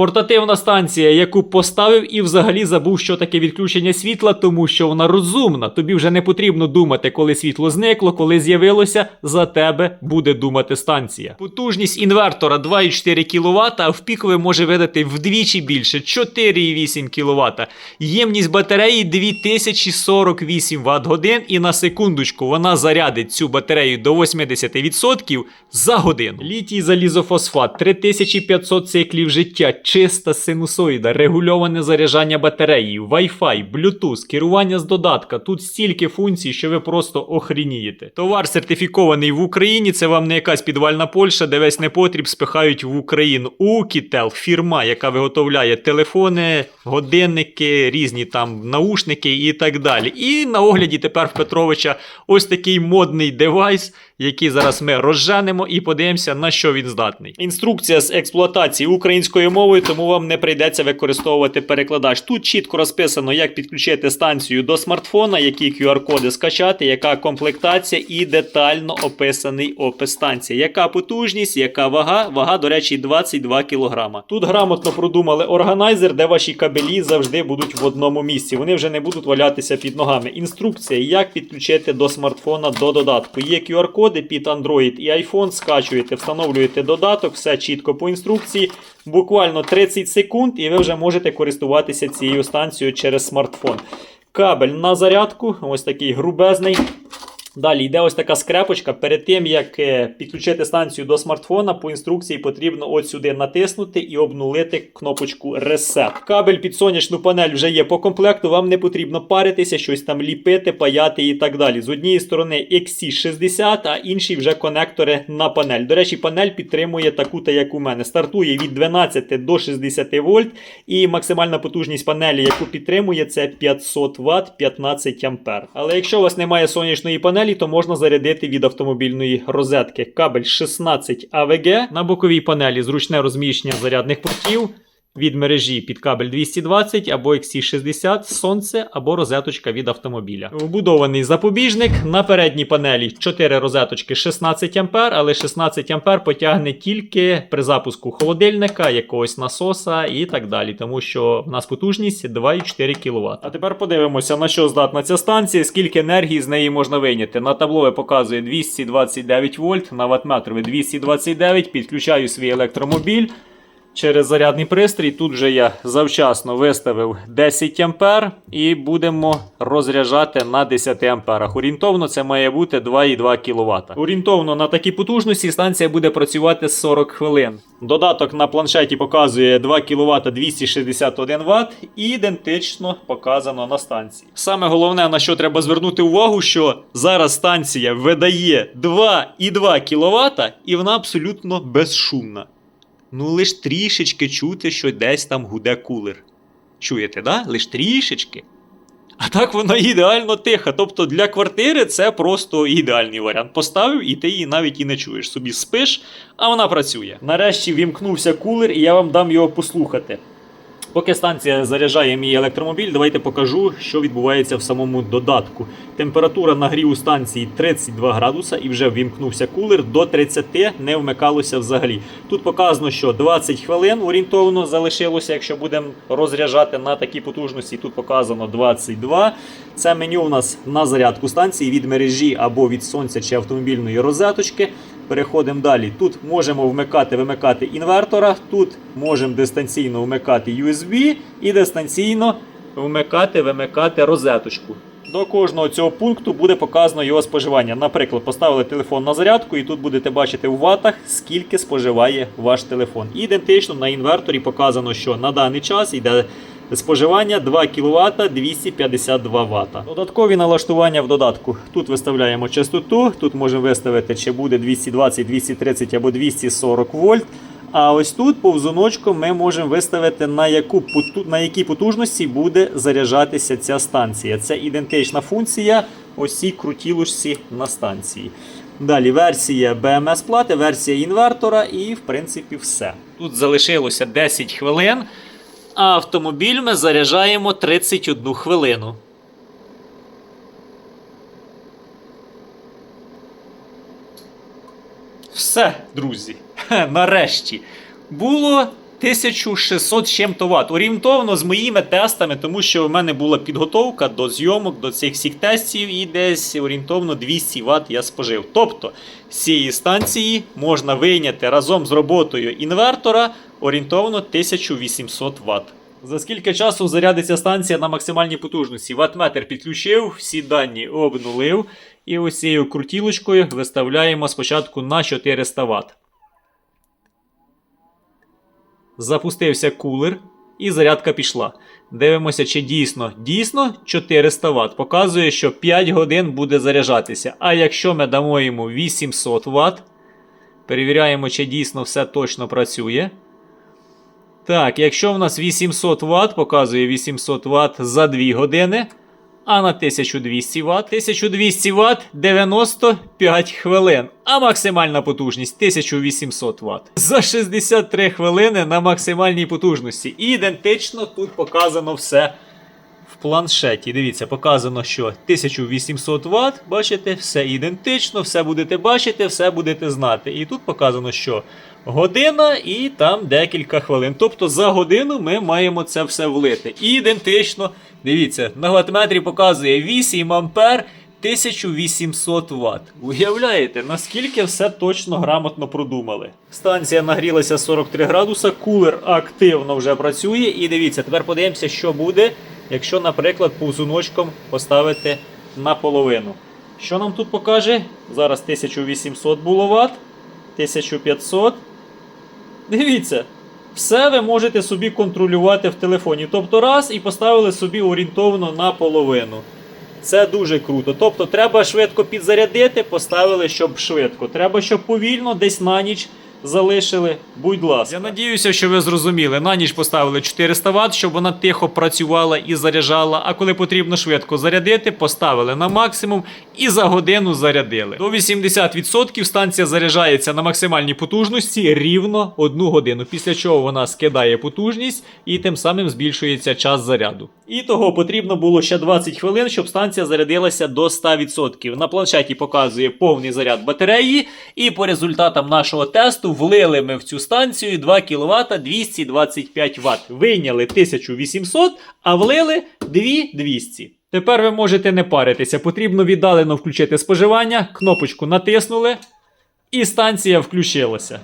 Портативна станція, яку поставив і взагалі забув, що таке відключення світла, тому що вона розумна. Тобі вже не потрібно думати, коли світло зникло, коли з'явилося. За тебе буде думати станція. Потужність інвертора 2,4 кВт, а в пікове може видати вдвічі більше 4,8 кВт. Ємність батареї 2048 Вт годин, і на секундочку вона зарядить цю батарею до 80% за годину. Літій залізофосфат 3500 циклів життя, чиста синусоїда, регульоване заряджання батареї, Wi-Fi, Bluetooth, керування з додатка. Тут стільки функцій, що ви просто охрінієте. Товар сертифікований в Україні. Це вам не якась підвальна Польща, де весь непотріб спихають в Україну. Укітел, фірма, яка виготовляє телефони, годинники, різні там наушники і так далі. І на огляді тепер в Петровича ось такий модний девайс, який зараз ми розженемо і подивимося, на що він здатний. Інструкція з експлуатації українською мовою, тому вам не прийдеться використовувати перекладач. Тут чітко розписано, як підключити станцію до смартфона, які QR-коди скачати, яка комплектація і детально описаний опис станції. Яка потужність, яка вага. Вага, до речі, 22 кг. Тут грамотно продумали органайзер, де ваші кабелі завжди будуть в одному місці. Вони вже не будуть валятися під ногами. Інструкція, як підключити до смартфона до додатку. Є QR-коди під Android і iPhone. Скачуєте, встановлюєте додаток, все чітко по інструкції. Буквально 30 секунд, і ви вже можете користуватися цією станцією через смартфон. Кабель на зарядку, ось такий грубезний. Далі йде ось така скрепочка. Перед тим, як е, підключити станцію до смартфона, по інструкції потрібно от сюди натиснути і обнулити кнопочку Reset. Кабель під сонячну панель вже є по комплекту, вам не потрібно паритися, щось там ліпити, паяти і так далі. З однієї сторони XC60, а інші вже конектори на панель. До речі, панель підтримує таку, та як у мене. Стартує від 12 до 60 вольт, і максимальна потужність панелі, яку підтримує, це 500 Вт 15 А. Але якщо у вас немає сонячної панелі, то можна зарядити від автомобільної розетки. Кабель 16 АВГ на боковій панелі зручне розміщення зарядних портів. Від мережі під кабель 220 або XC60, сонце або розеточка від автомобіля. Вбудований запобіжник на передній панелі 4 розеточки 16 А, але 16 А потягне тільки при запуску холодильника, якогось насоса і так далі, тому що в нас потужність 2,4 кВт. А тепер подивимося, на що здатна ця станція, скільки енергії з неї можна вийняти. На табло показує 229 вольт, на ватметрові 229, підключаю свій електромобіль через зарядний пристрій. Тут вже я завчасно виставив 10 А і будемо розряджати на 10 амперах. Орієнтовно це має бути 2,2 кВт. Орієнтовно на такій потужності станція буде працювати 40 хвилин. Додаток на планшеті показує 2 кВт 261 Вт і ідентично показано на станції. Саме головне, на що треба звернути увагу, що зараз станція видає 2,2 кВт і вона абсолютно безшумна. Ну, лиш трішечки чути, що десь там гуде кулер. Чуєте, да? Лиш трішечки. А так вона ідеально тиха. Тобто для квартири це просто ідеальний варіант. Поставив і ти її навіть і не чуєш. Собі спиш, а вона працює. Нарешті вімкнувся кулер, і я вам дам його послухати. Поки станція заряджає мій електромобіль, давайте покажу, що відбувається в самому додатку. Температура нагріву станції 32 градуса і вже ввімкнувся кулер. До 30 не вмикалося взагалі. Тут показано, що 20 хвилин орієнтовно залишилося, якщо будемо розряджати на такі потужності. Тут показано 22. Це меню у нас на зарядку станції від мережі або від сонця чи автомобільної розеточки. Переходимо далі. Тут можемо вмикати, вимикати інвертора, тут можемо дистанційно вмикати USB і дистанційно вмикати, вимикати розеточку. До кожного цього пункту буде показано його споживання. Наприклад, поставили телефон на зарядку, і тут будете бачити в ватах, скільки споживає ваш телефон. Ідентично на інверторі показано, що на даний час йде споживання 2 кВт 252 Вт. Додаткові налаштування в додатку. Тут виставляємо частоту, тут можемо виставити, чи буде 220, 230 або 240 вольт. А ось тут повзуночком ми можемо виставити, на яку на якій потужності буде заряджатися ця станція. Це ідентична функція ось цій крутілушці на станції. Далі версія BMS плати, версія інвертора і, в принципі, все. Тут залишилося 10 хвилин, а автомобіль ми заряджаємо 31 хвилину. Все, друзі. Нарешті. Було 1600 з чим-то ватт. Орієнтовно з моїми тестами, тому що в мене була підготовка до зйомок, до цих всіх тестів, і десь орієнтовно 200 Вт я спожив. Тобто з цієї станції можна вийняти разом з роботою інвертора орієнтовно 1800 Вт. За скільки часу зарядиться станція на максимальній потужності? Ваттметр підключив, всі дані обнулив. І ось цією крутілочкою виставляємо спочатку на 400 Вт. Запустився кулер і зарядка пішла. Дивимося, чи дійсно дійсно 400 Вт. Показує, що 5 годин буде заряджатися. А якщо ми дамо йому 800 Вт, перевіряємо, чи дійсно все точно працює. Так, якщо в нас 800 Вт, показує 800 Вт за 2 години. А на 1200 Вт, 1200 Вт 95 хвилин. А максимальна потужність 1800 Вт. За 63 хвилини на максимальній потужності. І ідентично тут показано все планшеті. Дивіться, показано, що 1800 Вт. Бачите, все ідентично, все будете бачити, все будете знати. І тут показано, що година і там декілька хвилин. Тобто за годину ми маємо це все влити. Ідентично, дивіться, на ватметрі показує 8 ампер. 1800 Вт. Уявляєте, наскільки все точно грамотно продумали. Станція нагрілася 43 градуса, кулер активно вже працює. І дивіться, тепер подивимося, що буде, якщо, наприклад, повзуночком поставити наполовину. Що нам тут покаже? Зараз 1800 було Вт, 1500. Дивіться, все ви можете собі контролювати в телефоні. Тобто раз і поставили собі орієнтовно на половину. Це дуже круто. Тобто треба швидко підзарядити, поставили, щоб швидко. Треба, щоб повільно десь на ніч залишили. Будь ласка. Я надіюся, що ви зрозуміли. На ніч поставили 400 Вт, щоб вона тихо працювала і заряджала. А коли потрібно швидко зарядити, поставили на максимум і за годину зарядили. До 80% станція заряджається на максимальній потужності рівно одну годину. Після чого вона скидає потужність і тим самим збільшується час заряду. І того потрібно було ще 20 хвилин, щоб станція зарядилася до 100%. На планшеті показує повний заряд батареї, і по результатам нашого тесту влили ми в цю станцію 2 кВт 225 Вт. Вийняли 1800, а влили 2200. Тепер ви можете не паритися. Потрібно віддалено включити споживання, кнопочку натиснули, і станція включилася.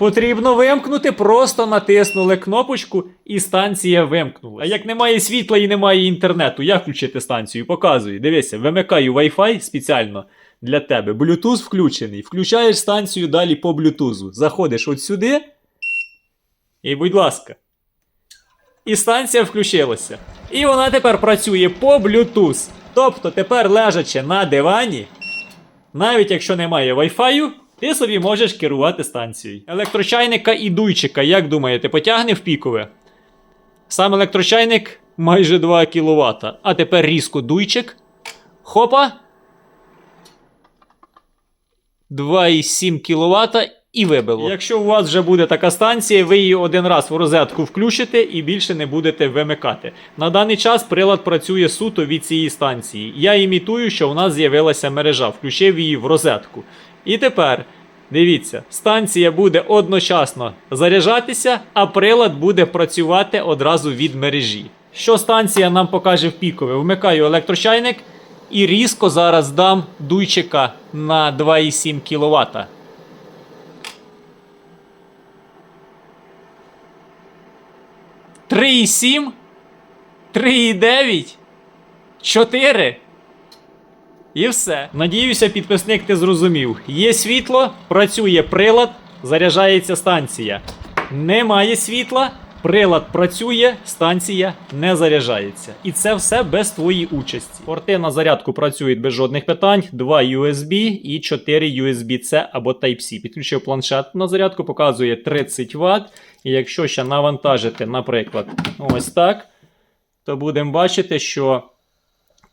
Потрібно вимкнути, просто натиснули кнопочку і станція вимкнулася. А як немає світла і немає інтернету, як включити станцію? Показую. Дивися, вимикаю Wi-Fi спеціально для тебе. Bluetooth включений. Включаєш станцію далі по Bluetooth. Заходиш от сюди. І, будь ласка. І станція включилася. І вона тепер працює по Bluetooth. Тобто тепер лежачи на дивані, навіть якщо немає Wi-Fi, ти собі можеш керувати станцією. Електрочайника і дуйчика, як думаєте, потягне в пікове? Сам електрочайник майже 2 кВт. А тепер різко дуйчик. Хопа. 2,7 кВт і вибило. Якщо у вас вже буде така станція, ви її один раз в розетку включите і більше не будете вимикати. На даний час прилад працює суто від цієї станції. Я імітую, що в нас з'явилася мережа, включив її в розетку. І тепер. Дивіться, станція буде одночасно заряджатися, а прилад буде працювати одразу від мережі. Що станція нам покаже в пікове? Вмикаю електрочайник і різко зараз дам дуйчика на 2,7 кВт. Три і сім? Три і дев'ять? Чотири? І все. Надіюся, підписник ти зрозумів. Є світло, працює прилад, заряджається станція. Немає світла, прилад працює, станція не заряджається. І це все без твоєї участі. Порти на зарядку працюють без жодних питань: 2 USB і 4 USB-C або Type-C. Підключив планшет на зарядку, показує 30 Вт. І якщо ще навантажити, наприклад, ось так, то будемо бачити, що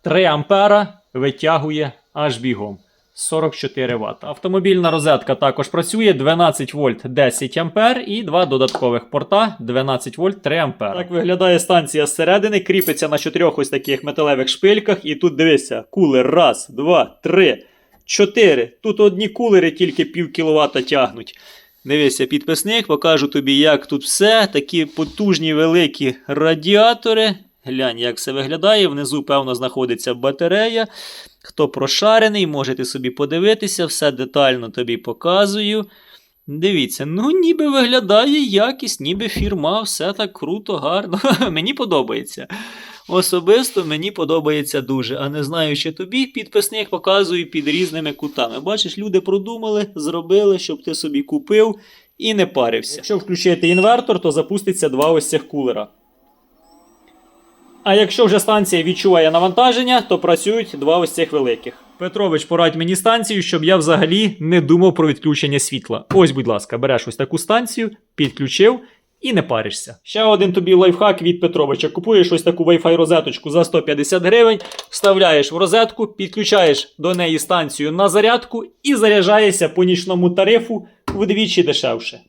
3 ампера витягує аж бігом. 44 Вт. Автомобільна розетка також працює 12 вольт 10 ампер і два додаткових порта 12 вольт 3 ампер. Так виглядає станція зсередини, кріпиться на чотирьох ось таких металевих шпильках. І тут дивися, кулер раз, два, три, чотири. Тут одні кулери тільки пів кіловата тягнуть. Дивися, підписник, покажу тобі, як тут все. Такі потужні великі радіатори. Глянь, як все виглядає. Внизу, певно, знаходиться батарея. Хто прошарений, можете собі подивитися, все детально тобі показую. Дивіться, ну ніби виглядає якість, ніби фірма, все так круто, гарно. Мені подобається. Особисто мені подобається дуже, а не знаю, чи тобі підписник показую під різними кутами. Бачиш, люди продумали, зробили, щоб ти собі купив і не парився. Якщо включити інвертор, то запуститься два ось цих кулера. А якщо вже станція відчуває навантаження, то працюють два ось цих великих. Петрович, порадь мені станцію, щоб я взагалі не думав про відключення світла. Ось, будь ласка, береш ось таку станцію, підключив і не паришся. Ще один тобі лайфхак від Петровича. Купуєш ось таку Wi-Fi розеточку за 150 гривень, вставляєш в розетку, підключаєш до неї станцію на зарядку і заряджаєшся по нічному тарифу вдвічі дешевше.